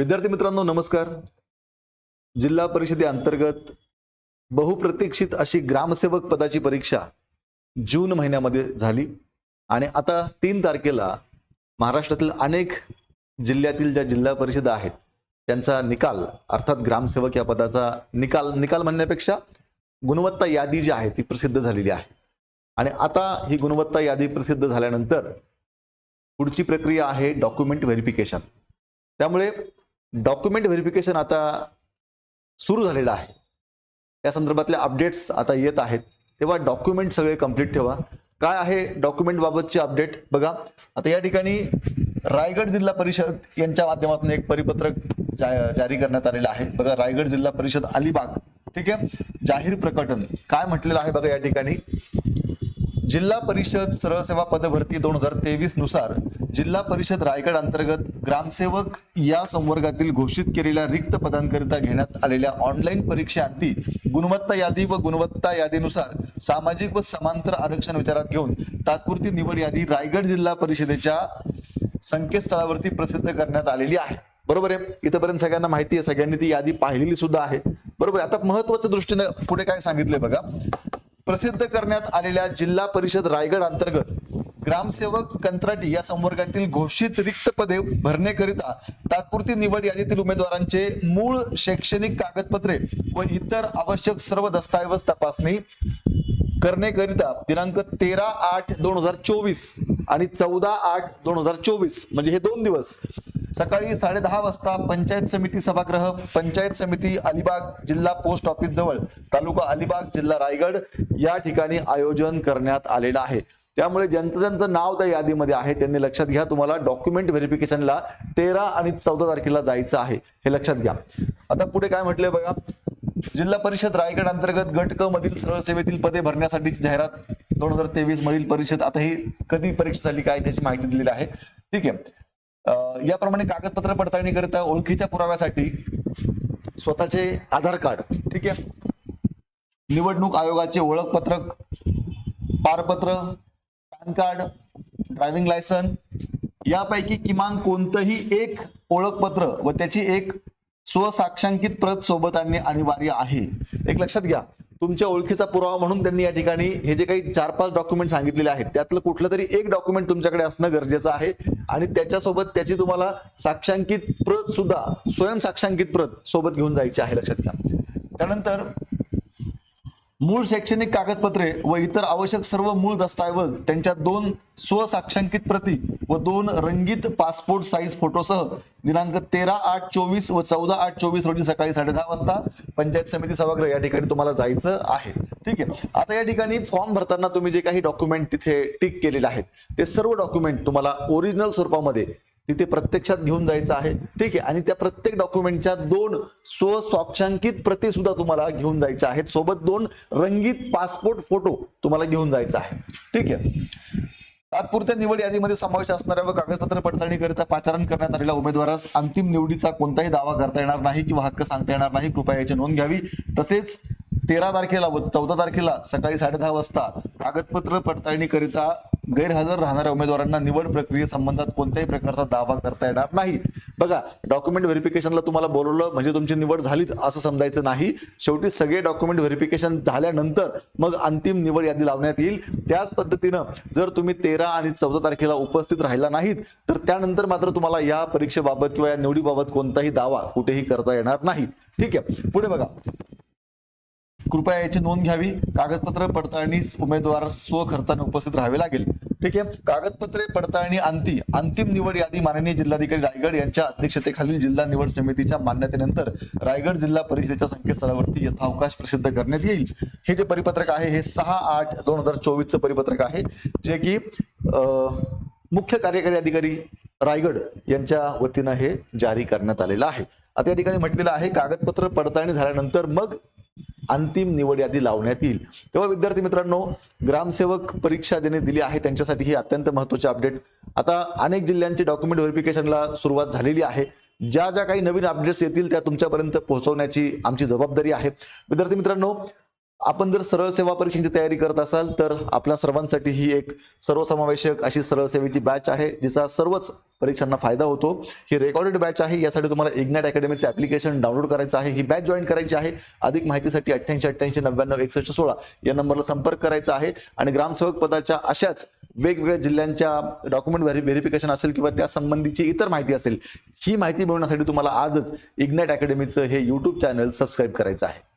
विद्यार्थी मित्रांनो नमस्कार. जिल्हा परिषदेअंतर्गत बहुप्रतीक्षित अशी ग्रामसेवक पदाची परीक्षा जून महिन्यामध्ये झाली. आणि आता तीन तारखेला महाराष्ट्रातील अनेक जिल्ह्यातील ज्या जिल्हा परिषदा आहेत त्यांचा निकाल अर्थात ग्रामसेवक या पदाचा निकाल निकाल म्हणण्यापेक्षा गुणवत्ता यादी जी आहे ती प्रसिद्ध झालेली आहे. आणि आता ही गुणवत्ता यादी प्रसिद्ध झाल्यानंतर पुढची प्रक्रिया आहे डॉक्युमेंट व्हेरिफिकेशन. त्यामुळे डॉक्युमेंट व्हेरिफिकेशन आता सुरू झालेलं आहे. या संदर्भातल्या अपडेट्स आता येत आहेत. तेव्हा डॉक्युमेंट सगळे कंप्लीट ठेवा. काय आहे डॉक्युमेंट बाबतची अपडेट? बघा आता या ठिकाणी रायगड जिल्हा परिषद यांच्या माध्यमातून एक परिपत्रक जा- जारी करण्यात आलेलं आहे. बघा रायगड जिल्हा परिषद अलिबाग ठीक आहे? जाहीर प्रकटन. काय म्हटलेलं आहे बघा या ठिकाणी? जिल्हा परिषद सरळ सेवा पदभरती दोन हजार तेवीसनुसार जिल्हा परिषद रायगड अंतर्गत ग्रामसेवक या संवर्गातील घोषित केलेल्या रिक्त पदांकरिता घेण्यात आलेल्या ऑनलाईन परीक्षेअंती गुणवत्ता यादी व गुणवत्ता यादीनुसार सामाजिक व समांतर आरक्षण विचारात घेऊन तात्पुरती निवड यादी रायगड जिल्हा परिषदेच्या संकेतस्थळावरती प्रसिद्ध करण्यात आलेली आहे. बरोबर आहे? इथपर्यंत सगळ्यांना माहिती आहे सगळ्यांनी ती यादी पाहिलेली सुद्धा आहे. बरोबर आहे? आता महत्त्वाच्या दृष्टीने पुढे काय सांगितलंय बघा. प्रसिद्ध करण्यात आलेल्या जिल्हा परिषद रायगड अंतर्गत ग्रामसेवक कंत्राटी या संवर्गातील घोषित रिक्त पदे भरण्याकरिता तात्पुरती निवड यादीतील उमेदवारांचे मूळ शैक्षणिक कागदपत्रे व इतर आवश्यक सर्व दस्तऐवज तपासणी करण्याकरिता दिनांक तेरा आठ दोन हजार चोवीस आणि चौदा आठ दोन हजार चोवीस म्हणजे हे दोन दिवस सकाळी साडेदहा वाजता पंचायत समिती सभागृह पंचायत समिती अलिबाग जिल्हा पोस्ट ऑफिस जवळ तालुका अलिबाग जिल्हा रायगड या ठिकाणी आयोजन करण्यात आलेलं आहे. त्यामुळे ज्यांचं ज्यांचं नाव त्या यादीमध्ये आहे त्यांनी लक्षात घ्या तुम्हाला डॉक्युमेंट व्हेरिफिकेशनला तेरा आणि चौदा तारखेला जायचं आहे हे लक्षात घ्या. आता पुढे काय म्हटलंय बघा जिल्हा परिषद रायगड अंतर्गत गट क मधील सरळ सेवेतील पदे भरण्यासाठी जाहिरात दोन हजार तेवीस मधील परिषद आता ही कधी परीक्षा झाली काय त्याची माहिती दिलेली आहे. ठीक आहे. याप्रमाणे कागदपत्र पडताळणी करता ओळखीच्या पुराव्यासाठी स्वतःचे आधार कार्ड ठीक आहे. निवडणूक आयोगाचे ओळखपत्रक पारपत्र पॅन कार्ड ड्रायव्हिंग लायसन यापैकी किमान कोणतंही एक ओळखपत्र व त्याची एक स्वसाक्षांकित प्रत सोबत आणणे अनिवार्य आहे. एक लक्षात घ्या तुमच्या ओळखीचा पुरावा म्हणून त्यांनी या ठिकाणी हे जे काही चार पाच डॉक्युमेंट सांगितलेले आहेत त्यातलं कुठलं तरी एक डॉक्युमेंट तुमच्याकडे असणं गरजेचं आहे आणि त्याच्यासोबत त्याची तुम्हाला साक्षांकित प्रत सुद्धा स्वयं साक्षांकित प्रत सोबत घेऊन जायची आहे लक्षात घ्या. त्यानंतर मूळ शैक्षणिक कागदपत्रे व इतर आवश्यक सर्व मूळ दस्तऐवज त्यांच्या दोन स्वसाक्षांकित प्रती व दोन रंगीत पासपोर्ट साईज फोटोसह दिनांक तेरा आठ चोवीस व चौदा आठ चोवीस रोजी सकाळी साडेदहा वाजता पंचायत समिती सभागृह या ठिकाणी तुम्हाला जायचं आहे. ठीक आहे? आता या ठिकाणी फॉर्म भरताना तुम्ही जे काही डॉक्युमेंट तिथे टिक केलेले आहेत ते सर्व डॉक्युमेंट तुम्हाला ओरिजिनल स्वरूपामध्ये तिथे प्रत्यक्षात घेऊन जायचं आहे. ठीक आहे? आणि त्या प्रत्येक डॉक्युमेंटच्या दोन स्वसाक्षांकित प्रती सुद्धा तुम्हाला घेऊन जायच्या आहेत. सोबत दोन रंगीत पासपोर्ट फोटो तुम्हाला घेऊन जायचा आहे. ठीक आहे? तात्पुरत्या निवड यादीमध्ये समावेश असणाऱ्या व कागदपत्र पडताळणीकरिता पाचारण करण्यात आलेल्या उमेदवारास अंतिम निवडीचा कोणताही दावा करता येणार नाही किंवा हक्क सांगता येणार नाही. कृपया याची नोंद घ्यावी. तसेच तेरा तारखेला व चौदा तारखेला सकाळी साडेदहा वाजता कागदपत्र पडताळणीकरिता गैरहजर राहणाऱ्या उमेदवारांना निवड प्रक्रियेसंबंधात कोणत्याही प्रकारचा दावा करता येणार नाही. बघा डॉक्युमेंट व्हेरिफिकेशनला तुम्हाला बोलवलं म्हणजे तुमची निवड झालीच असं समजायचं नाही. शेवटी सगळे डॉक्युमेंट व्हेरिफिकेशन झाल्यानंतर मग अंतिम निवड यादी लावण्यात येईल. त्याच पद्धतीनं जर तुम्ही तेरा आणि चौदा तारखेला उपस्थित राहिला नाहीत तर त्यानंतर मात्र तुम्हाला या परीक्षेबाबत किंवा या निवडीबाबत कोणताही दावा कुठेही करता येणार नाही. ठीक आहे. पुढे बघा. कृपया याची नोंद घ्यावी. कागदपत्र पडताळणीस उमेदवार स्वखर्चाने उपस्थित राहावे लागेल. ठीक आहे? कागदपत्रे पडताळणी अंती अंतिम निवड यादी माननीय जिल्हाधिकारी रायगड यांच्या अध्यक्षतेखालील जिल्हा निवड समितीच्या मान्यतेनंतर रायगड जिल्हा परिषदेच्या संकेतस्थळावरती यथावकाश प्रसिद्ध करण्यात येईल. हे जे परिपत्रक आहे हे सहा आठ दोन हजार चोवीसचं परिपत्रक आहे जे की अं, मुख्य कार्यकारी अधिकारी रायगड यांच्या वतीनं हे जारी करण्यात आलेलं आहे. आता या ठिकाणी म्हटलेलं आहे कागदपत्र पडताळणी झाल्यानंतर मग अंतिम निवड यादी लावण्यात येईल. तेव्हा विद्यार्थी मित्रांनो ग्रामसेवक परीक्षा ज्यांनी दिली आहे त्यांच्यासाठी ही अत्यंत महत्त्वाचे अपडेट आता अनेक जिल्ह्यांची डॉक्युमेंट व्हेरिफिकेशनला सुरुवात झालेली आहे. ज्या ज्या काही नवीन अपडेट्स येतील त्या तुमच्यापर्यंत पोहोचवण्याची आमची जबाबदारी आहे. विद्यार्थी मित्रांनो आपण जर सरळ सेवा परीक्षेची तयारी करत असाल तर आपल्या सर्वांसाठी ही एक सर्वसमावेशक अशी सरळ सेवेची बॅच आहे जिचा सर्वच परीक्षांना फायदा होतो. ही रेकॉर्डेड बॅच आहे यासाठी तुम्हाला इग्नॅट अकॅडमीचे ऍप्लिकेशन डाउनलोड करायचं आहे ही बॅच जॉईन करायची आहे. अधिक माहितीसाठी अठ्ठ्याऐंशी अठ्ठ्याऐंशी नव्याण्णव एकसष्ट सोळा या नंबरला संपर्क करायचा आहे. आणि ग्रामसेवक पदाच्या अशाच वेगवेगळ्या जिल्ह्यांच्या डॉक्युमेंट व्हेरी व्हेरिफिकेशन असेल किंवा त्या संबंधीची इतर माहिती असेल ही माहिती मिळवण्यासाठी तुम्हाला आजच इग्नॅट अकॅडमीचं हे युट्यूब चॅनल सबस्क्राईब करायचं आहे.